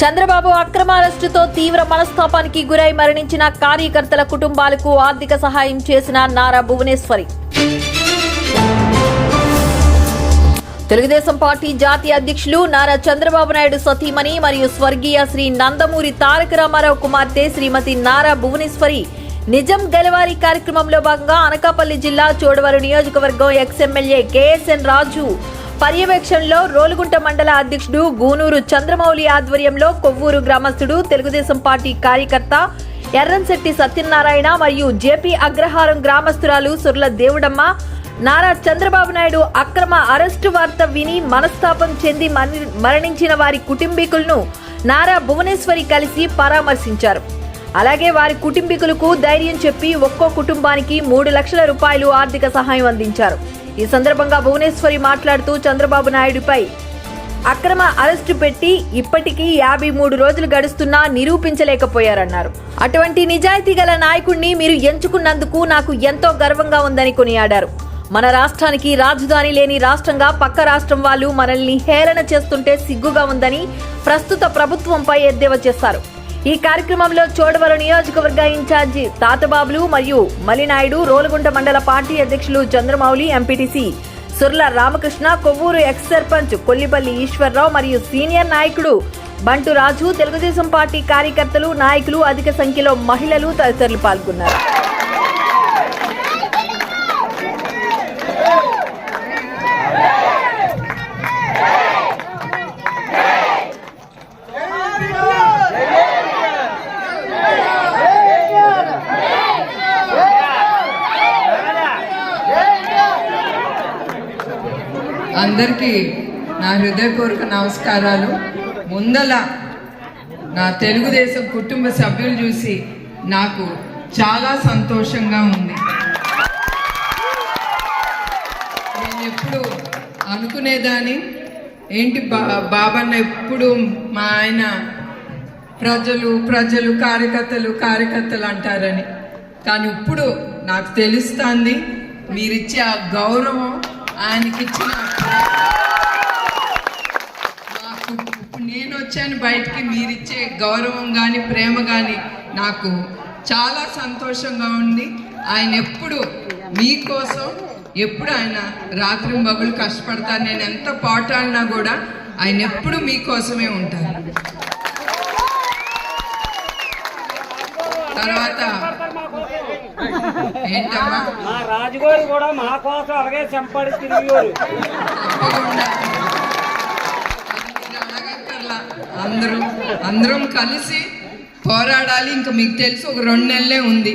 చంద్రబాబు అక్రమ అరెస్టుతో తీవ్ర మనస్తాపానికి గురై మరణించిన కార్యకర్తల కుటుంబాలకు ఆర్థిక సహాయం చేసిన నారా భువనేశ్వరి. తెలుగుదేశం పార్టీ జాతీయ అధ్యక్షులు నారా చంద్రబాబు నాయుడు సతీమణి మరియు స్వర్గీయ శ్రీ నందమూరి తారక రామారావు కుమార్తె శ్రీమతి నారా భువనేశ్వరి నిజం గెలవారి కార్యక్రమంలో భాగంగా అనకాపల్లి జిల్లా చోడవరం నియోజకవర్గం ఎక్స్ ఎమ్మెల్యే కేఎస్ఎన్ రాజు పర్యవేక్షణలో రోలుగుంట మండల అధ్యక్షుడు గూనూరు చంద్రమౌళి ఆధ్వర్యంలో కొవ్వూరు గ్రామస్తుడు తెలుగుదేశం పార్టీ కార్యకర్త ఎర్రంశెట్టి సత్యనారాయణ మరియు జేపీ అగ్రహారం గ్రామస్తురాలు సుర్ల దేవుడమ్మ నారా చంద్రబాబు నాయుడు అక్రమ అరెస్టు వార్త విని మనస్తాపం చెంది మరణి- మరణించిన వారి కుటుంబీకులను నారా భువనేశ్వరి కలిసి పరామర్శించారు. అలాగే వారి కుటుంబీకులకు ధైర్యం చెప్పి ఒక్కో కుటుంబానికి మూడు లక్షల రూపాయలు ఆర్థిక సహాయం అందించారు. ఈ సందర్భంగా భువనేశ్వరి మాట్లాడుతూ చంద్రబాబు నాయుడుపై అక్రమ అరెస్టు పెట్టి ఇప్పటికీ యాభై మూడు రోజులు గడుస్తున్నా నిరూపించలేకపోయారన్నారు. అటువంటి నిజాయితీ గల నాయకుడిని మీరు ఎంచుకున్నందుకు నాకు ఎంతో గర్వంగా ఉందని కొనియాడారు. మన రాష్ట్రానికి రాజధాని లేని రాష్ట్రంగా పక్క రాష్ట్రం వాళ్ళు మనల్ని హేళన చేస్తుంటే సిగ్గుగా ఉందని ప్రస్తుత ప్రభుత్వంపై ఎద్దేవా చేశారు. ఈ కార్యక్రమంలో చోడవరం నియోజకవర్గ ఇన్ఛార్జి తాతబాబులు మరియు మలినాయుడు రోలుగుంట మండల పార్టీ అధ్యక్షులు చంద్రమౌళి ఎంపీటీసీ సుర్ల రామకృష్ణ కొవ్వూరు ఎక్స్ సర్పంచ్ కొల్లిపల్లి ఈశ్వర్రావు మరియు సీనియర్ నాయకుడు బంటు రాజు తెలుగుదేశం పార్టీ కార్యకర్తలు నాయకులు అధిక సంఖ్యలో మహిళలు తదితరులు పాల్గొన్నారు. అందరికీ నా హృదయపూర్వక నమస్కారాలు. ముందల నా తెలుగుదేశం కుటుంబ సభ్యులు చూసి నాకు చాలా సంతోషంగా ఉంది. నేను ఎప్పుడు అనుకునేదాన్ని ఏంటి బా బాబన్న ఎప్పుడు మా ఆయన ప్రజలు ప్రజలు కార్యకర్తలు కార్యకర్తలు అంటారని. కానీ ఇప్పుడు నాకు తెలుస్తుంది మీరిచ్చే ఆ గౌరవం ఆయనకిచ్చిన ఇప్పుడు నేను వచ్చాను బయటికి మీరిచ్చే గౌరవం కానీ ప్రేమ కానీ నాకు చాలా సంతోషంగా ఉంది. ఆయన ఎప్పుడు మీకోసం ఎప్పుడు ఆయన రాత్రి మగులు కష్టపడతారు నేను ఎంత పోటాడినా కూడా ఆయన ఎప్పుడు మీకోసమే ఉంటారు. తర్వాత మా రాజుగారు కూడా మా కోసం అలాగే చెంపడి తిరిగేవారు. అందరూ అందరం కలిసి పోరాడాలి. ఇంకా మీకు తెలుసు ఒక రెండు నెలలే ఉంది.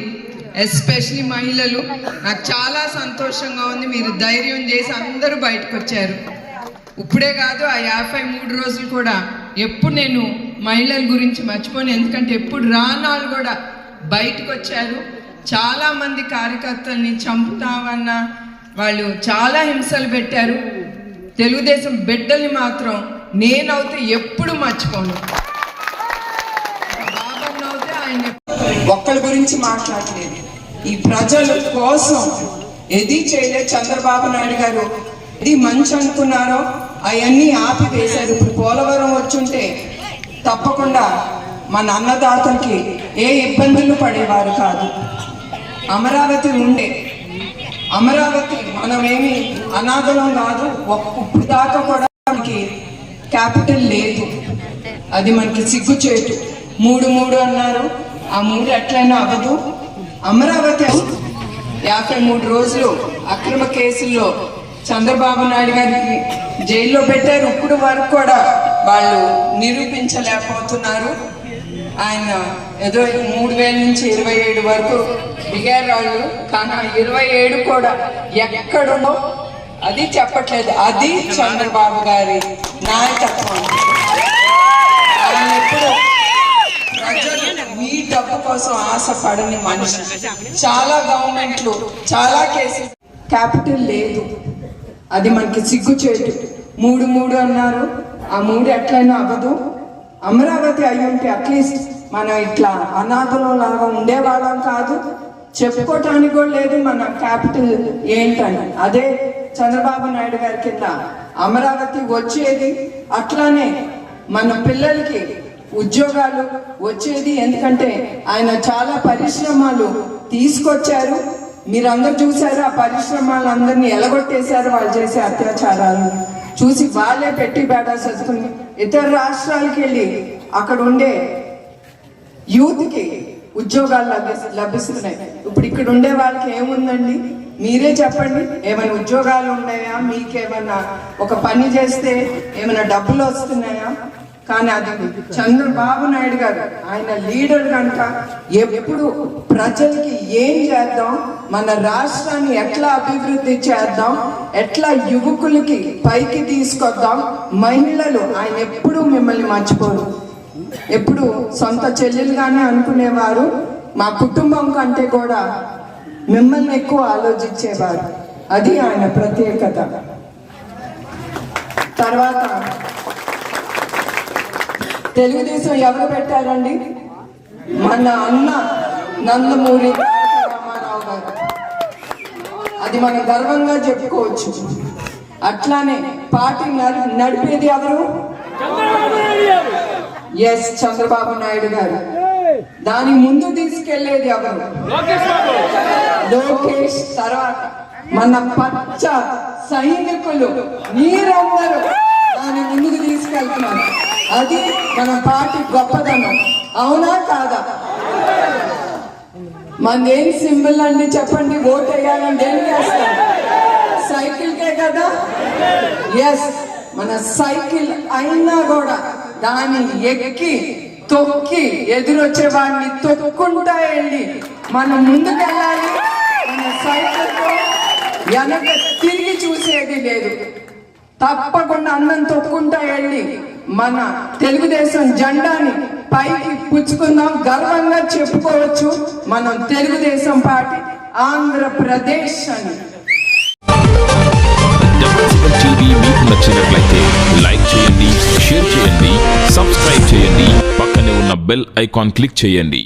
ఎస్పెషలీ మహిళలు. నాకు చాలా సంతోషంగా ఉంది. మీరు ధైర్యం చేసి అందరూ బయటకు వచ్చారు. ఇప్పుడే కాదు ఆ యాభై మూడు రోజులు కూడా ఎప్పుడు నేను మహిళల గురించి మర్చిపోను. ఎందుకంటే ఎప్పుడు రానాళ్ళు కూడా బయటకు వచ్చారు. చాలా మంది కార్యకర్తల్ని చంపుతామన్న వాళ్ళు చాలా హింసలు పెట్టారు. తెలుగుదేశం బిడ్డల్ని మాత్రం నేనైతే ఎప్పుడు మర్చిపోను. ఒక్కడి అవుతే ఆయన గురించి మాట్లాడలేదు. ఈ ప్రజల కోసం ఏది చేయలేదు చంద్రబాబు నాయుడు గారు. ఇది మంచి అనుకున్నారో అవన్నీ ఆపివేశారు. ఇప్పుడు పోలవరం వచ్చుంటే తప్పకుండా మన అన్నదాతలకి ఏ ఇబ్బందులు పడేవారు కాదు. అమరావతి ఉండే అమరావతి మనమేమి అనాథలం కాదు ఒక్క ఇప్పుడు దాకా కూడా మనకి క్యాపిటల్ లేదు. అది మనకి సిగ్గుచేటు. మూడు మూడు అన్నారు. ఆ మూడు ఎట్లయినా అవ్వదు. అమరావతి యాభై మూడు రోజులు అక్రమ కేసుల్లో చంద్రబాబు నాయుడు గారికి జైల్లో పెట్టారు. ఇప్పుడు వరకు కూడా వాళ్ళు నిరూపించలేకపోతున్నారు. ఆయన ఏదో మూడు వేల నుంచి ఇరవై ఏడు వరకు దిగారు వాళ్ళు కానీ ఇరవై ఏడు కూడా ఎక్కడుందో అది చెప్పట్లేదు. అది చంద్రబాబు గారి నాయకత్వం. ఆయన ఎప్పుడు ప్రజలు కోసం ఆశపడని మనిషి. చాలా గవర్నమెంట్లు చాలా కేసులు. క్యాపిటల్ లేదు. అది మనకి సిగ్గుచేటు. మూడు మూడు అన్నారు. ఆ మూడు ఎట్లయినా అవ్వదు. అమరావతి అయ్యుంటే అట్లీస్ట్ మనం ఇట్లా అనాథలో లాగా ఉండేవాళ్ళం కాదు. చెప్పుకోవటానికి కూడా లేదు మన క్యాపిటల్ ఏంటని. అదే చంద్రబాబు నాయుడు గారి కింద అమరావతి వచ్చేది అట్లానే మన పిల్లలకి ఉద్యోగాలు వచ్చేది ఎందుకంటే ఆయన చాలా పరిశ్రమలు తీసుకొచ్చారు. మీరందరూ చూసారు ఆ పరిశ్రమలందరినీ ఎలగొట్టేశారు వాళ్ళు చేసే అత్యాచారాలు. చూసి వాళ్ళే పెట్టి బేడా చదువుకుని ఇతర రాష్ట్రాలకు వెళ్ళి అక్కడ ఉండే యూత్కి ఉద్యోగాలు లభి- లభిస్తున్నాయి. ఇప్పుడు ఇక్కడ ఉండే వాళ్ళకి ఏముందండి? మీరే చెప్పండి. ఏమైనా ఉద్యోగాలు ఉన్నాయా? మీకేమైనా ఒక పని చేస్తే ఏమైనా డబ్బులు వస్తున్నాయా? కానీ అది చంద్రబాబు నాయుడు గారు ఆయన లీడర్ కనుక ఎప్పుడు ప్రజలకి ఏం చేద్దాం మన రాష్ట్రాన్ని ఎట్లా అభివృద్ధి చేద్దాం ఎట్లా యువకులకి పైకి తీసుకొద్దాం మహిళలు ఆయన ఎప్పుడూ మిమ్మల్ని మర్చిపోరు. ఎప్పుడు సొంత చెల్లెలుగానే అనుకునేవారు మా కుటుంబం కంటే కూడా మిమ్మల్ని ఎక్కువ ఆలోచించేవారు. అది ఆయన ప్రత్యేకత. తర్వాత తెలుగుదేశం ఎవరు పెట్టారండి? మన అన్న నందమూరి రామారావు గారు. అది మనం గర్వంగా చెప్పుకోవచ్చు. అట్లానే పార్టీ నడి- నడిపేది ఎవరు? ఎస్ చంద్రబాబు నాయుడు గారు. దాని ముందు తీసుకెళ్ళేది ఎవరు? లోకేష్ తర్వాత మన పచ్చ సైనికులు. మీరందరూ. దాన్ని ముందుకు తీసుకెళ్తున్నాను అది మన పార్టీ గొప్పదనం. అవునా కాదా? మనదేం సింబల్ అండి చెప్పండి ఓట్ వేయాలని ఏం చేస్తాం సైకిల్కే కదా? ఎస్ మన సైకిల్ అయినా కూడా దాన్ని ఎక్కి తొక్కి ఎదురొచ్చే వాడిని తొక్కుంటా వెళ్ళి మనం ముందుకెళ్ళాలి మన సైకిల్తో వెనక తిరిగి చూసేది లేదు. తప్పకుండా అన్నం తొక్కుంటా వెళ్ళి మన తెలుగుదేశం జెండాని పైకి పుచ్చుకుందాం. గర్వంగా చెప్పుకోవచ్చు మనం తెలుగుదేశం పార్టీ ఆంధ్రప్రదేశ్ అని. టీవీ మీకు నచ్చినట్లయితే లైక్ చేయండి షేర్ చేయండి సబ్స్క్రైబ్ చేయండి. పక్కనే ఉన్న బెల్ ఐకాన్ క్లిక్ చేయండి.